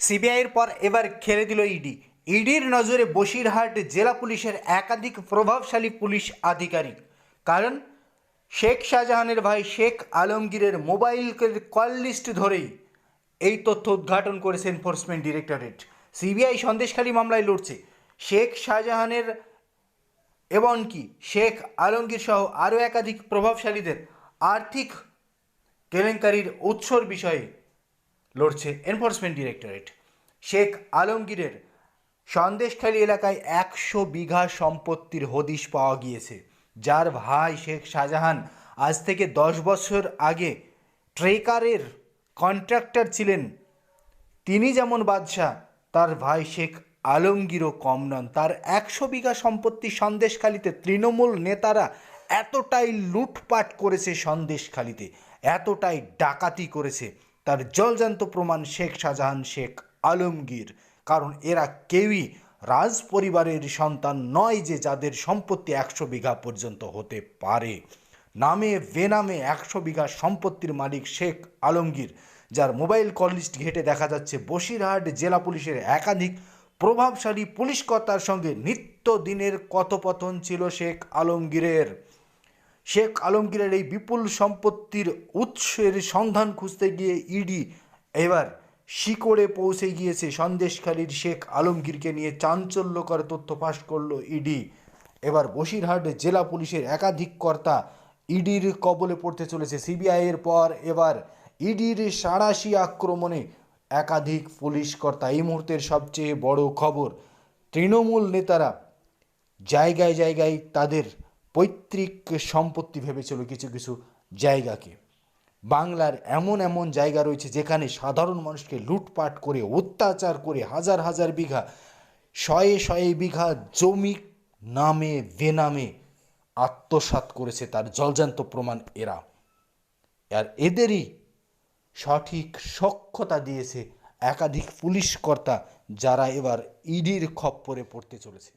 সিবিআইয়ের পর এবার খেলে দিল ইডি। ইডির নজরে বসিরহাট জেলা পুলিশের একাধিক প্রভাবশালী পুলিশ আধিকারিক। কারণ শেখ শাহজাহানের ভাই শেখ আলমগীরের মোবাইল কল লিস্ট ধরেই এই তথ্য উদ্ঘাটন করেছে এনফোর্সমেন্ট ডিরেক্টরেট। সিবিআই সন্দেশখালী মামলায় লড়ছে। শেখ শাহজাহানের এমনকি শেখ আলমগীর সহ আরও একাধিক প্রভাবশালীদের আর্থিক কেলেঙ্কারির উৎসর বিষয়ে লড়ছে এনফোর্সমেন্ট ডিরেক্টরেট শেখ আলমগীরের সন্দেশখালী এলাকায় একশো বিঘা সম্পত্তির হদিশ পাওয়া গিয়েছে, যার ভাই শেখ শাহজাহান আজ থেকে দশ বছর আগে ট্রেকারের কন্ট্রাক্টর ছিলেন। তিনি যেমন বাদশাহ, তার ভাই শেখ আলমগীরও কম নন। তার একশো বিঘা সম্পত্তি সন্দেশখালিতে তৃণমূল নেতারা এতটাই লুটপাট করেছে সন্দেশখালিতে, এতটাই ডাকাতি করেছে। তার জলজান্ত প্রমাণ শেখ শাহজাহান, শেখ আলমগীর। কারণ এরা কেউই রাজ পরিবারের সন্তান নয় যে যাদের সম্পত্তি একশো বিঘা পর্যন্ত হতে পারে। নামে বেনামে একশো বিঘা সম্পত্তির মালিক শেখ আলমগীর, যার মোবাইল কল লিস্ট ঘেটে দেখা যাচ্ছে বসিরহাট জেলা পুলিশের একাধিক প্রভাবশালী পুলিশ কর্তার সঙ্গে নিত্যদিনের কথোপথন ছিল শেখ আলমগীরের। শেখ আলমগীরের এই বিপুল সম্পত্তির উৎসের সন্ধান খুঁজতে গিয়ে ইডি এবার শিকড়ে পৌঁছে গিয়েছে। সন্দেশখালীর শেখ আলমগীরকে নিয়ে চাঞ্চল্যকর তথ্য ফাঁস করল ইডি। এবার বসিরহাট জেলা পুলিশের একাধিক কর্তা ইডির কবলে পড়তে চলেছে। সিবিআইয়ের পর এবার ইডির সাঁড়াশি আক্রমণে একাধিক পুলিশ কর্তা। এই মুহূর্তের সবচেয়ে বড় খবর, তৃণমূল নেতারা জায়গায় জায়গায় তাদের পৈতৃক সম্পত্তি ভেবেছিল কিছু কিছু জায়গাকে। বাংলার এমন এমন জায়গা রয়েছে যেখানে সাধারণ মানুষকে লুটপাট করে, অত্যাচার করে হাজার হাজার বিঘা, শয়ে শয়ে বিঘা জমি নামে বেনামে আত্মসাৎ করেছে তার জলজান্ত প্রমাণ এরা। আর এদেরই সঠিক সক্ষতা দিয়েছে একাধিক পুলিশ কর্তা যারা এবার ইডির খপ্পরে পড়তে চলেছে।